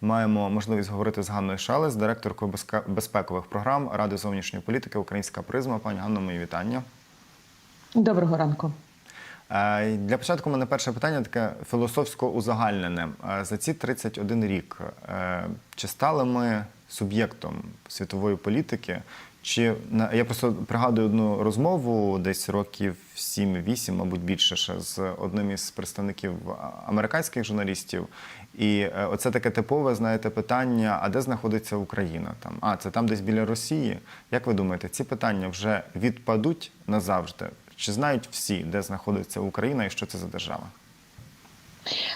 Маємо можливість говорити з Ганною Шалес, директоркою безпекових програм Ради зовнішньої політики Українська призма. Пані Ганно, мої вітання. Доброго ранку. Е, Для початку у мене перше питання таке філософсько узагальнене. Е, За ці 31 рік е, чи стали ми суб'єктом світової політики? Чи я просто пригадую одну розмову десь років 7-8, мабуть, більше ще з одним із представників американських журналістів. І е, оце таке типове, знаєте, питання: а де знаходиться Україна? Там а це там, десь біля Росії. Як ви думаєте, ці питання вже відпадуть назавжди? Чи знають всі, де знаходиться Україна і що це за держава?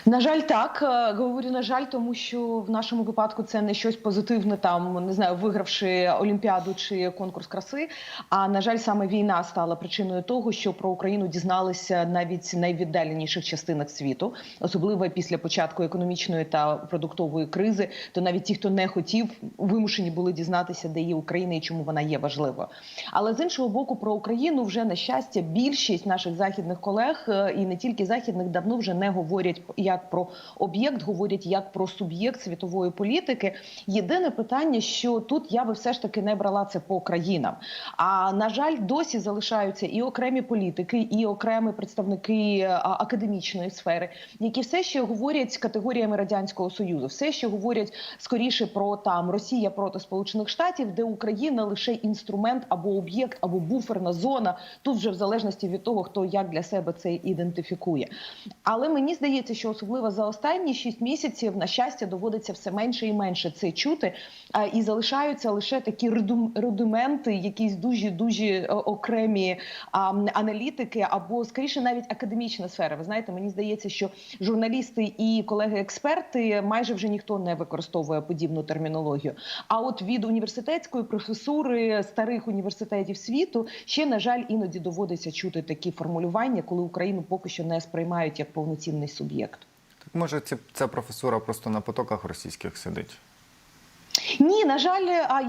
На жаль, так Е, говорю на жаль, тому що в нашому випадку це не щось позитивне, там не знаю, вигравши олімпіаду чи конкурс краси. А на жаль, саме війна стала причиною того, що про Україну дізналися навіть найвіддаленіших частинах світу, особливо після початку економічної та продуктової кризи. То навіть ті, хто не хотів, вимушені були дізнатися, де є Україна і чому вона є важливою. Але з іншого боку, про Україну вже на щастя більшість наших західних колег е, і не тільки західних давно вже не говорять як про об'єкт, говорять як про суб'єкт світової політики. Єдине питання, що тут я би все ж таки не брала це по країнам. А на жаль, досі залишаються і окремі політики, і окремі представники академічної сфери, які все ще говорять категоріями радянського союзу, все ще говорять скоріше про там Росія проти Сполучених Штатів, де Україна лише інструмент або об'єкт, або буферна зона. Тут вже в залежності від того, хто як для себе це ідентифікує. Але мені здається, що особливо за останні шість місяців на щастя доводиться все менше і менше це чути, і залишаються лише такі рудименти, якісь дуже дуже окремі аналітики, або скоріше навіть академічна сфера. Ви знаєте, мені здається, що журналісти і колеги-експерти майже вже ніхто не використовує подібну термінологію. А от від університетської професури старих університетів світу ще на жаль іноді доводиться чути такі формулювання, коли Україну поки що не сприймають як повноцінний суб'єкт. Так може, ці, ця професура просто на потоках російських сидить? Ні, на жаль, а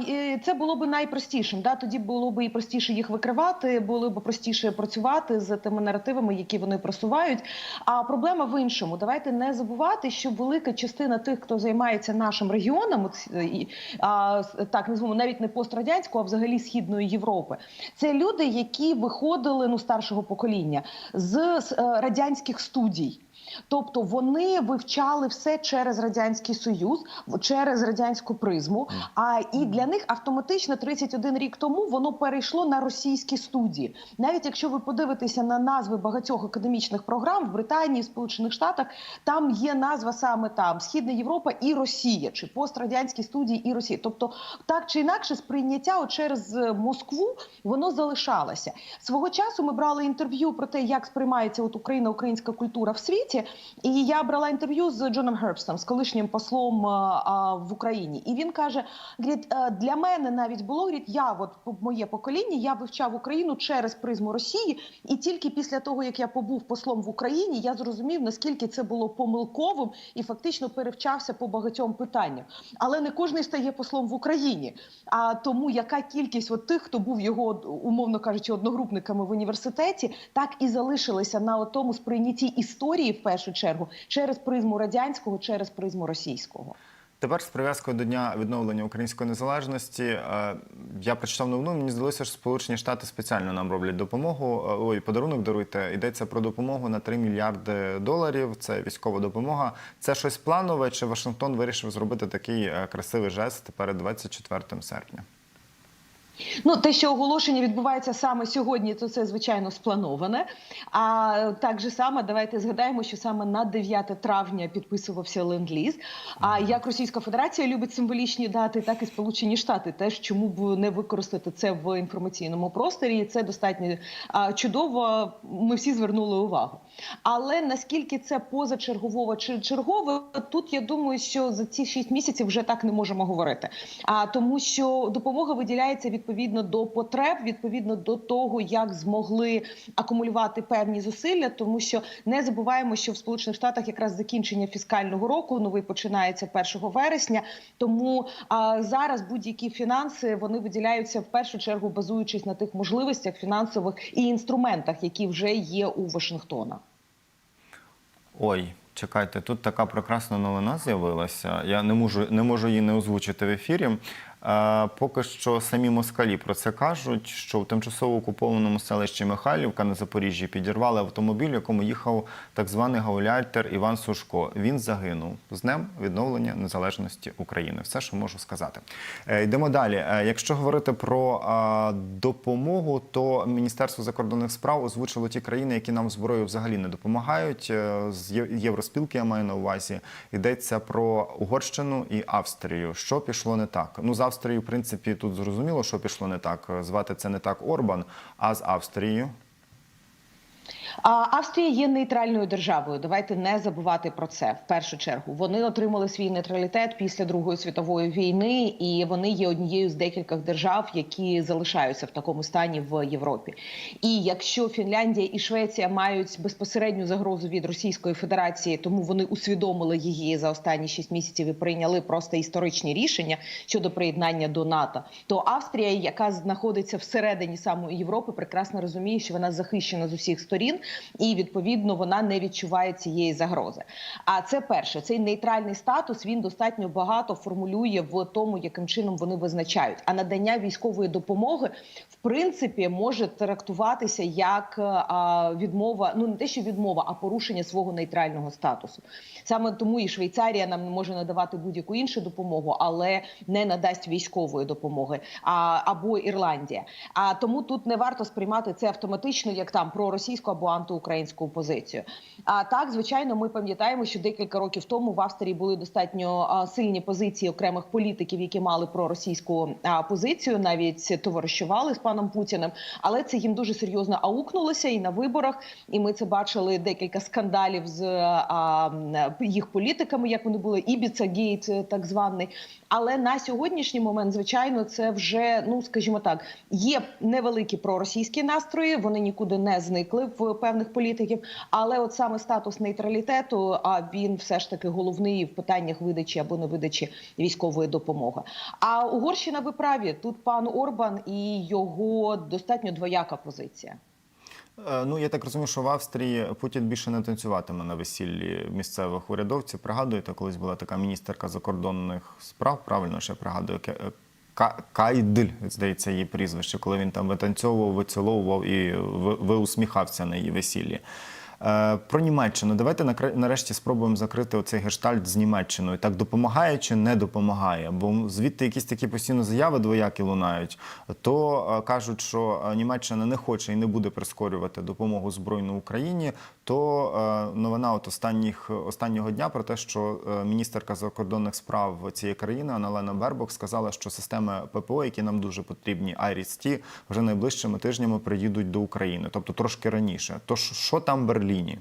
це було б найпростішим. Да? Тоді було б і простіше їх викривати, було б простіше працювати з тими наративами, які вони просувають. А проблема в іншому. Давайте не забувати, що велика частина тих, хто займається нашим регіоном, е, а, так назвемо навіть не пострадянського, а взагалі східної Європи. Це люди, які виходили ну старшого покоління з, з е, радянських студій. Тобто вони вивчали все через радянський союз, через радянську призму. А і для них автоматично 31 рік тому воно перейшло на російські студії. Навіть якщо ви подивитеся на назви багатьох академічних програм в Британії, Сполучених Штатах, там є назва саме там Східна Європа і Росія, чи пострадянські студії і Росія. Тобто, так чи інакше, сприйняття через е, Москву воно залишалося. Свого часу ми брали інтерв'ю про те, як сприймається от Україна, українська культура в світі. І я брала інтерв'ю з Джоном Гербстом, з колишнім послом а, в Україні. І він каже: «Е, для мене навіть було говорить, я от моє покоління, я вивчав Україну через призму Росії, і тільки після того, як я побув послом в Україні, я зрозумів, наскільки це було помилковим і фактично перевчався по багатьом питанням. Але не кожен стає послом в Україні. А тому яка кількість от тих, хто був його умовно кажучи, одногрупниками в університеті, так і залишилися на тому сприйнятті історії в першу чергу через призму радянського, через призму російського. Тепер з прив'язкою до дня відновлення української незалежності е, я прочитав новину. Мені здалося, що Сполучені Штати спеціально нам роблять допомогу. Е, Ой, подарунок даруйте. Йдеться про допомогу на 3 мільярди доларів. Це військова допомога. Це щось планове. Чи Вашингтон вирішив зробити такий е, красивий жест перед 24 серпня? Ну, те, що оголошення відбувається саме сьогодні, то це звичайно сплановане. А так же саме давайте згадаємо, що саме на 9 травня підписувався ленд-ліз. А як Російська Федерація любить символічні дати, так і Сполучені Штати. Теж чому б не використати це в інформаційному просторі? І це достатньо чудово. Ми всі звернули увагу. Але наскільки це позачергово чи чергове, тут я думаю, що за ці 6 місяців вже так не можемо говорити. А тому, що допомога виділяється відповідно до потреб, відповідно до того, як змогли акумулювати певні зусилля, тому що не забуваємо, що в Сполучених Штатах якраз закінчення фіскального року новий починається 1 вересня. Тому а, зараз будь-які фінанси вони виділяються в першу чергу, базуючись на тих можливостях фінансових і інструментах, які вже є у Вашингтона. Ой, Чекайте, тут така прекрасна новина з'явилася. Я не можу, не можу її не озвучити в ефірі. Е, поки що самі москалі про це кажуть, що в тимчасово окупованому селищі Михайлівка на Запоріжжі підірвали автомобіль, в якому їхав так званий гауляйтер Іван Сушко. Він загинув з днем відновлення незалежності України. Все, що можу сказати. Е, йдемо далі. Е, якщо говорити про допомогу, то Міністерство закордонних справ озвучило ті країни, які нам зброю взагалі не допомагають. З Євроспілки я маю на увазі. Йдеться про Угорщину і Австрію. Що пішло не так? Ну з Австрією, в принципі, тут зрозуміло, що пішло не так. Звати це не так Орбан, а з Австрією. Австрія є нейтральною державою. Давайте не забувати про це в першу чергу. Вони отримали свій нейтралітет після Другої світової війни, і вони є однією з декількох держав, які залишаються в такому стані в Європі. І якщо Фінляндія і Швеція мають безпосередню загрозу від Російської Федерації, тому вони усвідомили її за останні шість місяців і прийняли просто історичні рішення щодо приєднання до НАТО, то Австрія, яка знаходиться всередині самої Європи, прекрасно розуміє, що вона захищена з усіх сторін, і відповідно вона не відчуває цієї загрози. А це перше, цей нейтральний статус він достатньо багато формулює в тому, яким чином вони визначають. А надання військової допомоги в принципі може трактуватися як е, відмова, ну не те, що відмова, а порушення свого нейтрального статусу. Саме тому і Швейцарія нам може надавати будь-яку іншу допомогу, але не надасть військової допомоги. А або Ірландія. А тому тут не варто сприймати це автоматично, як там про російську або антиукраїнську позицію. А так, звичайно, ми пам'ятаємо, що декілька років тому в Австрії були достатньо сильні позиції окремих політиків, які мали проросійську позицію, навіть товаришували з паном Путіним. Але це їм дуже серйозно аукнулося і на виборах. І ми це бачили декілька скандалів з їх політиками, як вони були, Ібіца Гейт, так званий. Але на сьогоднішній момент, звичайно, це вже ну скажімо так, є невеликі проросійські настрої. Вони нікуди не зникли в певних політиків. Але от саме статус нейтралітету, а він все ж таки головний в питаннях видачі або не видачі військової допомоги. А Угорщина ви праві тут пан Орбан і його достатньо двояка позиція. Е, Ну, я так розумію, що в Австрії Путін більше не танцюватиме на весіллі місцевих урядовців. Пригадуєте, колись була така міністерка закордонних справ, правильно ще пригадую, е, Кайдль, здається, її прізвище, коли він там витанцьовував, виціловував і ви- усміхався на її весіллі. Е, Про Німеччину. Давайте нарешті спробуємо закрити оцей гештальт з Німеччиною. Так допомагає чи не допомагає? Бо звідти якісь такі постійно заяви двоякі лунають. То е, кажуть, що е, Німеччина не хоче і не буде прискорювати допомогу збройну Україні. То новина от останніх останнього дня про те, що міністерка закордонних справ цієї країни Аналена Бербок сказала, що системи ППО, які нам дуже потрібні, Айріс-Ті, вже найближчими тижнями приїдуть до України, тобто трошки раніше. То що- там в Берліні?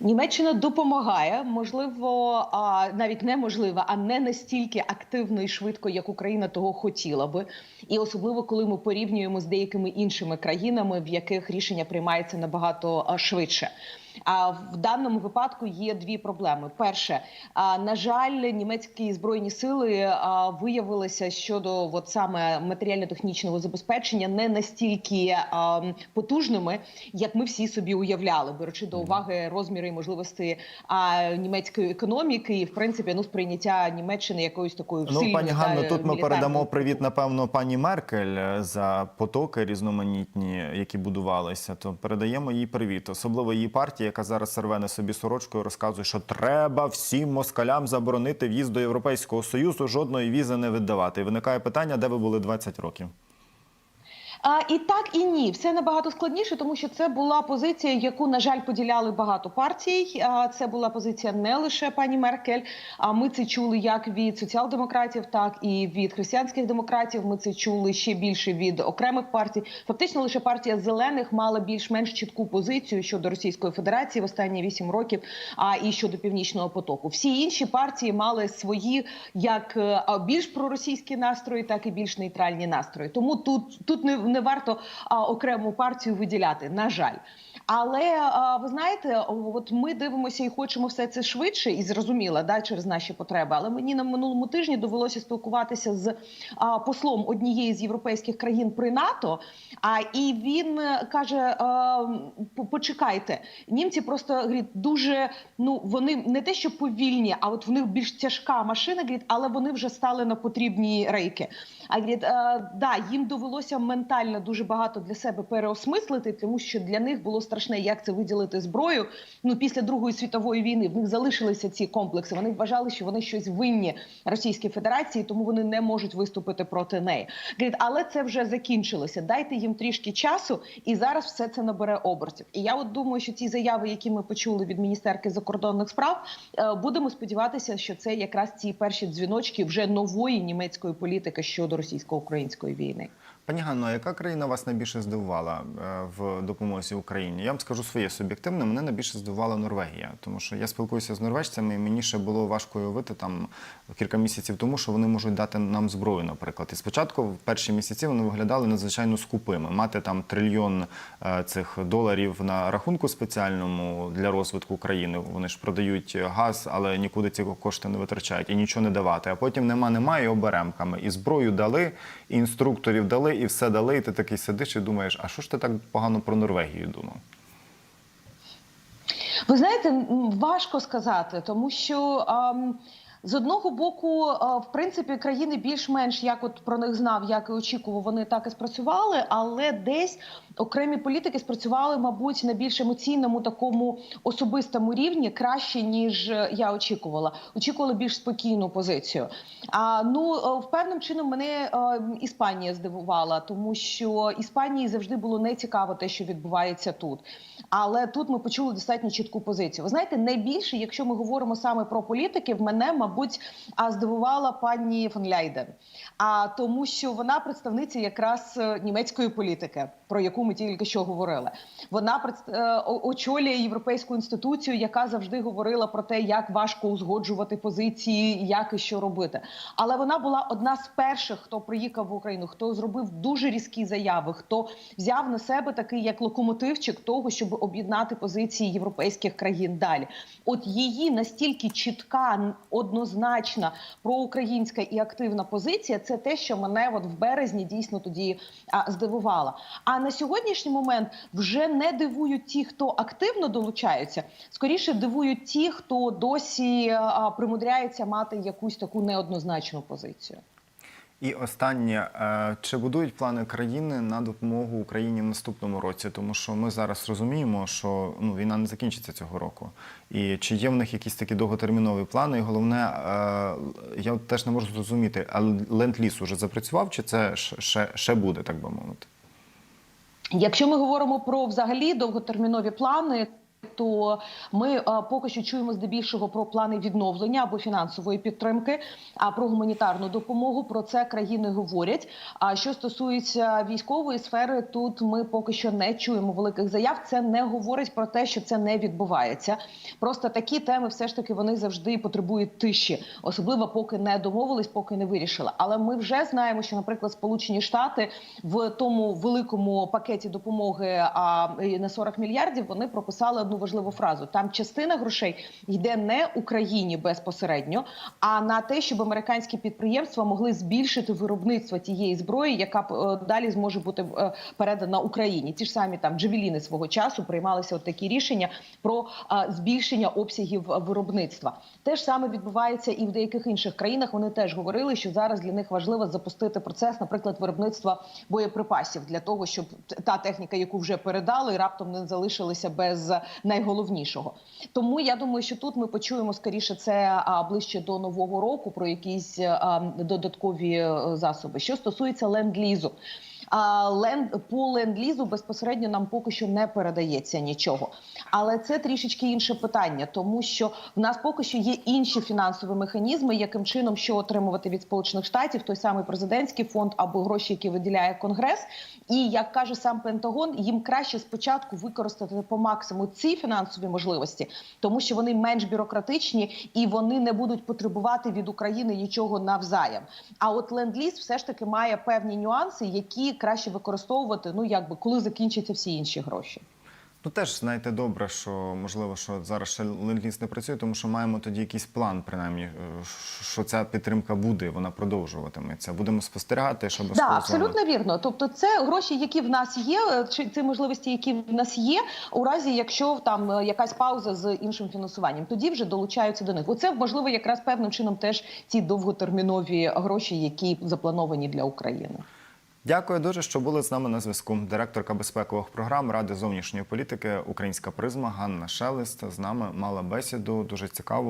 Німеччина допомагає, можливо, а навіть неможливо, а не настільки активно і швидко, як Україна того хотіла би, і особливо коли ми порівнюємо з деякими іншими країнами, в яких рішення приймається набагато швидше. А в даному випадку є дві проблеми. Перше, на жаль, німецькі збройні сили виявилися щодо от саме матеріально-технічного забезпечення не настільки потужними, як ми всі собі уявляли, беручи до уваги розміри і можливості німецької економіки, і в принципі ну сприйняття Німеччини якоюсь такою Ну, пані Ганно, тут ми передамо привіт, напевно, пані Меркель е, за потоки різноманітні, які будувалися. То передаємо їй привіт, особливо її партії, яка зараз рве на собі сорочкою, розказує, що треба всім москалям заборонити в'їзд до Європейського союзу, жодної візи не віддавати. І виникає питання, де ви були 20 років. І так, і ні, все набагато складніше, тому що це була позиція, яку на жаль поділяли багато партій. А це була позиція не лише пані Меркель. А ми це чули як від соціал-демократів, так і від християнських демократів. Ми це чули ще більше від окремих партій. Фактично, лише партія зелених мала більш-менш чітку позицію щодо Російської Федерації в останні вісім років. А і щодо північного потоку. Всі інші партії мали свої як е, більш проросійські настрої, так і більш нейтральні настрої. Тому тут тут не, не варто окрему партію виділяти. На жаль. Але ви знаєте, от ми дивимося і хочемо все це швидше і зрозуміло, да, через наші потреби. Але мені на минулому тижні довелося спілкуватися з послом однієї з європейських країн при НАТО. А і він е, каже: почекайте, німці просто говорить, дуже ну вони не те, що повільні, а от в них більш тяжка машина, говорить, але вони вже стали на потрібні рейки. А говорить, е, да, їм довелося ментально дуже багато для себе переосмислити, тому що для них було страшне, як це виділити зброю. Ну після Другої світової війни в них залишилися ці комплекси. Вони вважали, що вони щось винні Російській Федерації, тому вони не можуть виступити проти неї. Але це вже закінчилося. Дайте їм трішки часу, і зараз все це набере обертів. І я от думаю, що ті заяви, які ми почули від міністерки закордонних справ, е, будемо сподіватися, що це якраз ці перші дзвіночки вже нової німецької політики щодо російсько-української війни. Пані Ганно, яка країна вас найбільше здивувала е, в допомозі Україні? Я вам скажу своє суб'єктивне. Мене найбільше здивувала Норвегія, тому що я спілкуюся з норвежцями, і мені ще було важко уявити там кілька місяців тому, що вони можуть дати нам зброю, наприклад. І спочатку, в перші місяці, вони виглядали надзвичайно скупими. Мати там трильйон е, цих доларів на рахунку спеціальному для розвитку країни. Вони ж продають газ, але нікуди ці кошти не витрачають і нічого не давати. А потім нема, немає і оберемками. І зброю дали, і інструкторів дали, і все дали. І ти такий сидиш і думаєш, а що ж ти так погано про Норвегію думав? Ви знаєте, важко сказати, тому що. ам, з одного боку, в принципі, країни більш-менш як от про них знав, як і очікував, вони так і спрацювали, але десь окремі політики спрацювали, мабуть, на більш емоційному такому особистому рівні краще ніж е, я очікувала. Очікувала більш спокійну позицію. А ну е, в певним чином мене е, Іспанія здивувала, тому що Іспанії завжди було не цікаво те, що відбувається тут. Але тут ми почули достатньо чітку позицію. Ви знаєте, найбільше, якщо ми говоримо саме про політиків, мене, мабуть, а здивувала пані фон Ляйден. А тому, що вона представниця якраз е, німецької політики, про яку ми тільки що говорили. Вона е, очолює європейську інституцію, яка завжди говорила про те, як важко узгоджувати позиції, як і що робити. Але вона була одна з перших, хто приїхав в Україну, хто зробив дуже різкі заяви, хто взяв на себе такий як локомотивчик того, щоб об'єднати позиції європейських країн далі. От її настільки чітка, н- однозначна проукраїнська і активна позиція, це те, що мене от в березні дійсно тоді а, здивувало. А на сьогоднішній момент вже не дивують ті, хто активно долучаються. Скоріше дивують ті, хто досі а, примудряється мати якусь таку неоднозначну позицію. І останнє, е, чи будують плани країни на допомогу Україні в наступному році? Тому що ми зараз розуміємо, що ну, війна не закінчиться цього року. І чи є в них якісь такі довготермінові плани? І головне, е, я теж не можу зрозуміти, а ленд-ліз уже запрацював, чи це ще- ще, ще буде, так би мовити? Якщо ми говоримо про взагалі довготермінові плани. То ми е, поки що чуємо здебільшого про плани відновлення або фінансової підтримки, а про гуманітарну допомогу про це країни говорять. А що стосується військової сфери, тут ми поки що не чуємо великих заяв. Це не говорить про те, що це не відбувається. Просто такі теми, все ж таки, вони завжди потребують тиші, особливо поки не домовились, поки не вирішили. Але ми вже знаємо, що, наприклад, Сполучені Штати в тому великому пакеті допомоги а на 40 мільярдів вони прописали одну важливу фразу: там частина грошей йде не Україні безпосередньо, а на те, щоб американські підприємства могли збільшити виробництво тієї зброї, яка е, далі зможе бути е, передана Україні. Ті ж самі там джевеліни свого часу приймалися от такі рішення про е, збільшення обсягів виробництва. Те ж саме відбувається і в деяких інших країнах. Вони теж говорили, що зараз для них важливо запустити процес, наприклад, виробництва боєприпасів для того, щоб та техніка, яку вже передали, раптом не залишилися без найголовнішого. Тому я думаю, що тут ми почуємо скоріше це ближче до нового року про якісь додаткові е, засоби. Що стосується ленд-лізу. Ленд по ленд-лізу безпосередньо нам поки що не передається нічого. Але це трішечки інше питання, тому що в нас поки що є інші фінансові механізми, яким чином що отримувати від сполучених штатів, той самий президентський фонд або гроші, які виділяє конгрес. І як каже сам Пентагон, їм краще спочатку використати по максимуму ці фінансові можливості, тому що вони менш бюрократичні і вони не будуть потребувати від України нічого навзаєм. А от ленд-ліз все ж таки має певні нюанси, які краще використовувати. Ну якби коли закінчаться всі інші гроші. Ну теж знаєте добре, що можливо, що зараз ще ленд-ліз не працює, тому що маємо тоді якийсь план, принаймні, е, що ця підтримка буде, вона продовжуватиметься. Будемо спостерігати, щоб Да, абсолютно вірно. Тобто, це гроші, які в нас є, е, чи ці можливості, які в нас є, у разі якщо там е, якась пауза з іншим фінансуванням, тоді вже долучаються до них. Оце можливо якраз певним чином теж ці довготермінові гроші, які заплановані для України. Дякую дуже, що були з нами на зв'язку. Директорка безпекових програм Ради зовнішньої політики Українська призма Ганна Шелест з нами мала бесіду дуже цікаву